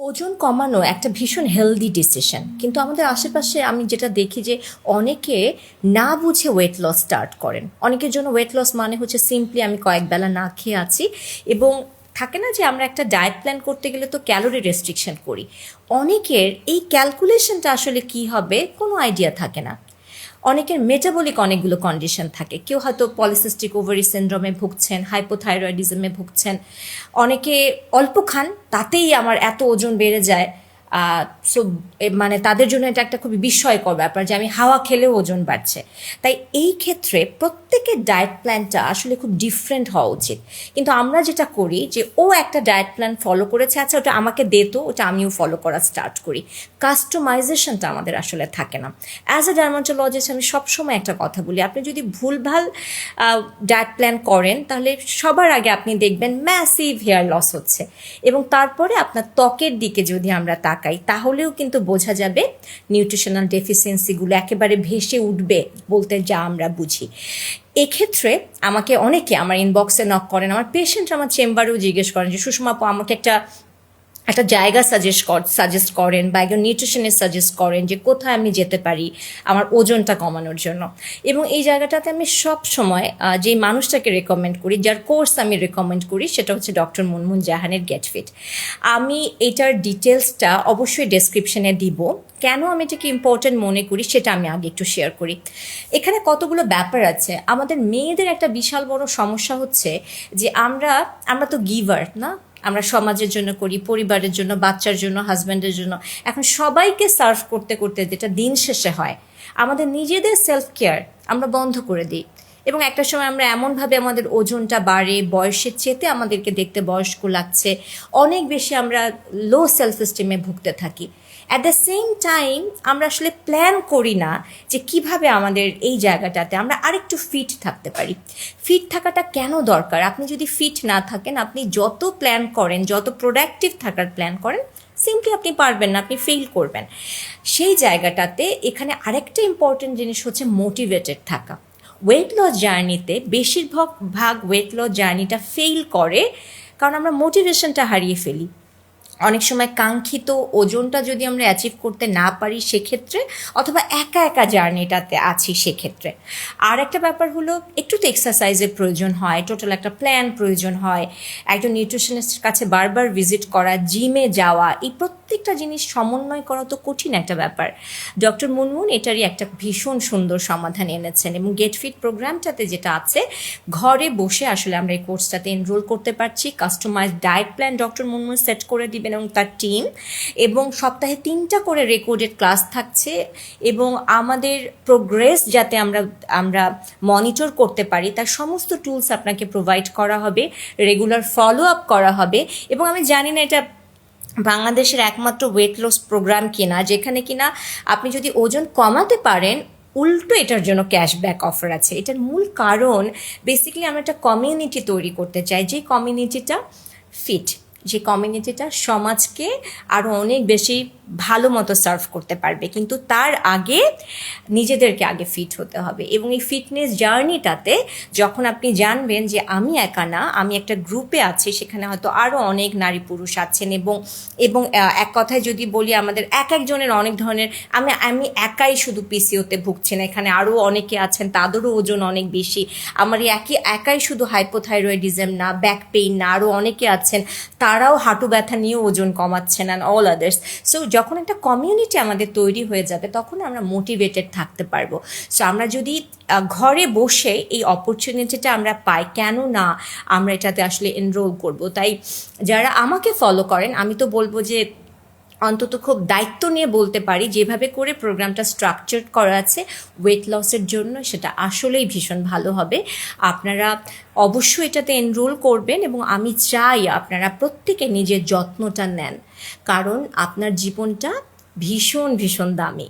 ওজন কমানো একটা ভীষণ হেলদি ডিসিশন কিন্তু আমাদের আশেপাশে আমি যেটা দেখি যে অনেকে না বুঝে ওয়েট লস স্টার্ট করেন। অনেকের জন্য ওয়েট লস মানে হচ্ছে সিম্পলি আমি কয়েক বেলা না খেয়ে আছি এবং থাকে না যে আমরা একটা ডায়েট প্ল্যান করতে গেলে তো ক্যালোরি রেস্ট্রিকশন করি। অনেকের এই ক্যালকুলেশনটা আসলে কি হবে কোনো আইডিয়া থাকে না। অনেকের মেটাবলিক অনেকগুলো কন্ডিশন থাকে। কেউ হয়তো পলিসিস্টিক ওভারি সিন্ড্রোমে ভুগছেন হাইপোথাইরয়েডিজমে ভুগছেন। অনেকে অল্প খান, তাতেই আমার এত ওজন বেড়ে যায়। সো মানে তাদের জন্য এটা একটা খুবই বিস্ময়কর ব্যাপার যে আমি হাওয়া খেলেও ওজন বাড়ছে। তাই এই ক্ষেত্রে প্রত্যেকের ডায়েট প্ল্যানটা আসলে খুব ডিফারেন্ট হওয়া উচিত। কিন্তু আমরা যেটা করি যে, ও একটা ডায়েট প্ল্যান ফলো করেছে আচ্ছা ওটা আমাকে দে তো, ওটা আমিও ফলো করা স্টার্ট করি। কাস্টমাইজেশনটা আমাদের আসলে থাকে না। অ্যাজ এ ডার্মাটোলজিস্ট আমি সবসময় একটা কথা বলি, আপনি যদি ভুলভাল ডায়েট প্ল্যান করেন, তাহলে সবার আগে আপনি দেখবেন ম্যাসিভ হেয়ার লস হচ্ছে। এবং তারপরে আপনার ত্বকের দিকে যদি আমরা তাকাই তাহলেও কিন্তু বোঝা যাবে নিউট্রিশনাল ডেফিসিয়েন্সিগুলো একেবারে ভেসে উঠবে বলতে যা আমরা বুঝি। এক্ষেত্রে আমাকে অনেকে আমার ইনবক্সে নক করেন, আমার পেশেন্ট আমার চেম্বারেও জিজ্ঞেস করেন যে, সুষমা আমাকে একটা একটা জায়গা সাজেস্ট কর সাজেস্ট করেন বা একজন নিউট্রিশনিস্ট সাজেস্ট করেন যে কোথায় আমি যেতে পারি আমার ওজনটা কমানোর জন্য। এবং এই জায়গাটাতে আমি সব সময় আহ, যে মানুষটাকে রেকমেন্ড করি যার কোর্স আমি রেকমেন্ড করি সেটা হচ্ছে ডক্টর মুনমুন জাহানের গেট ফিট আমি এটার ডিটেলসটা অবশ্যই ডেসক্রিপশনে দিব। কেন আমি এটাকে ইম্পর্টেন্ট মনে করি সেটা আমি আগে একটু শেয়ার করি। এখানে কতগুলো ব্যাপার আছে। আমাদের মেয়েদের একটা বিশাল বড় সমস্যা হচ্ছে যে আমরা আমরা তো গিভার না? আমরা সমাজের জন্য করি, পরিবারের জন্য, বাচ্চার জন্য হাজব্যান্ডের জন্য। এখন সবাইকে সার্ভ করতে করতে যেটা দিন শেষে হয়, আমাদের নিজেদের সেলফ কেয়ার আমরা বন্ধ করে দিই। এবং একটা সময় আমরা এমনভাবে আমাদের ওজনটা বাড়ে, বয়সের চেতে আমাদেরকে দেখতে বয়স্ক লাগছে, অনেক বেশি আমরা লো সেলফ এস্টিমে ভুগতে থাকি। অ্যাট দ্য সেম টাইম আমরা আসলে প্ল্যান করি না যে কীভাবে আমাদের এই জায়গাটাতে আমরা আরেকটু ফিট থাকতে পারি। ফিট থাকাটা কেন দরকার? আপনি যদি ফিট না থাকেন, আপনি যত প্ল্যান করেন, যত প্রোডাক্টিভ থাকার প্ল্যান করেন সিম্পলি আপনি পারবেন না, আপনি ফেল করবেন। সেই জায়গাটাতে এখানে আরেকটা ইম্পর্টেন্ট জিনিস হচ্ছে মোটিভেটেড থাকা। ওয়েট লস জার্নিতে বেশিরভাগ ভাগ ওয়েট লস জার্নিটা ফেল করে, কারণ আমরা মোটিভেশনটা হারিয়ে ফেলি। অনেক সময় কাঙ্ক্ষিত ওজনটা যদি আমরা অ্যাচিভ করতে না পারি সেক্ষেত্রে, অথবা একা একা জার্নিটাতে আছি সেক্ষেত্রে। আর একটা ব্যাপার হলো, একটু তো এক্সারসাইজের প্রয়োজন হয় টোটাল একটা প্ল্যান প্রয়োজন হয়। একজন নিউট্রিশনিস্টের কাছে বারবার ভিজিট করা জিমে যাওয়া, এই প্রত্যেকটা জিনিস সমন্বয় করা তো কঠিন একটা ব্যাপার। ডক্টর মুনমুন এটারই একটা ভীষণ সুন্দর সমাধান এনেছেন এবং গেট ফিট প্রোগ্রামটাতে যেটা আছে, ঘরে বসে আসলে আমরা এই কোর্সটাতে এনরোল করতে পারছি customise diet plan doctor Munmun set করে দিবেন এবং তার টিম এবং সপ্তাহে তিনটা করে রেকর্ডেড ক্লাস থাকছে এবং আমাদের প্রোগ্রেস যাতে আমরা আমরা মনিটর করতে পারি, তার সমস্ত টুলস আপনাকে প্রোভাইড করা হবে, রেগুলার ফলো আপ করা হবে এবং আমি জানি না এটা বাংলাদেশের একমাত্র ওয়েট লস প্রোগ্রাম কিনা, যেখানে কিনা আপনি যদি ওজন কমাতে পারেন, উল্টো এটার জন্য ক্যাশব্যাক অফার আছে। এটার মূল কারণ বেসিক্যালি আমরা একটা কমিউনিটি তৈরি করতে চাই, যে কমিউনিটিটা ফিট যে কমিউনিটিটা সমাজকে আরও অনেক বেশি ভালো মতো সার্ভ করতে পারবে। কিন্তু তার আগে নিজেদেরকে আগে ফিট হতে হবে। এবং এই ফিটনেস জার্নিটাতে যখন আপনি জানবেন যে আমি একা না, আমি একটা গ্রুপে আছি, সেখানে হয়তো আরও অনেক নারী পুরুষ আছেন এবং এবং এক কথায় যদি বলি আমাদের এক একজনের অনেক ধরনের আমি আমি একাই শুধু পিসিওতে ভুগছি না, এখানে আরও অনেকে আছেন, তাদেরও ওজন অনেক বেশি। আমার একই একাই শুধু হাইপোথাইরয়েডিজম না ব্যাক পেইন না আরও অনেকে আছেন, তারাও হাঁটু ব্যথা নিয়ে ওজন কমাচ্ছেন অ্যান্ড অল আদার্স সো যখন একটা কমিউনিটি আমাদের তৈরি হয়ে যাবে, তখন আমরা মোটিভেটেড থাকতে পারব। সো আমরা যদি ঘরে বসে এই অপরচুনিটিটা আমরা পাই, কেন না আমরা এটাতে আসলে এনরোল করব? তাই যারা আমাকে ফলো করেন, আমি তো বলব যে অন্তত খুব দায়িত্ব নিয়ে বলতে পারি, যেভাবে করে প্রোগ্রামটা স্ট্রাকচার করা আছে ওয়েট লসের জন্য সেটা আসলেই ভীষণ ভালো হবে। আপনারা অবশ্যই এটাতে এনরোল করবেন এবং আমি চাই আপনারা প্রত্যেকে নিজের যত্নটা নেন। কারণ আপনার জীবনটা ভীষণ ভীষণ দামি।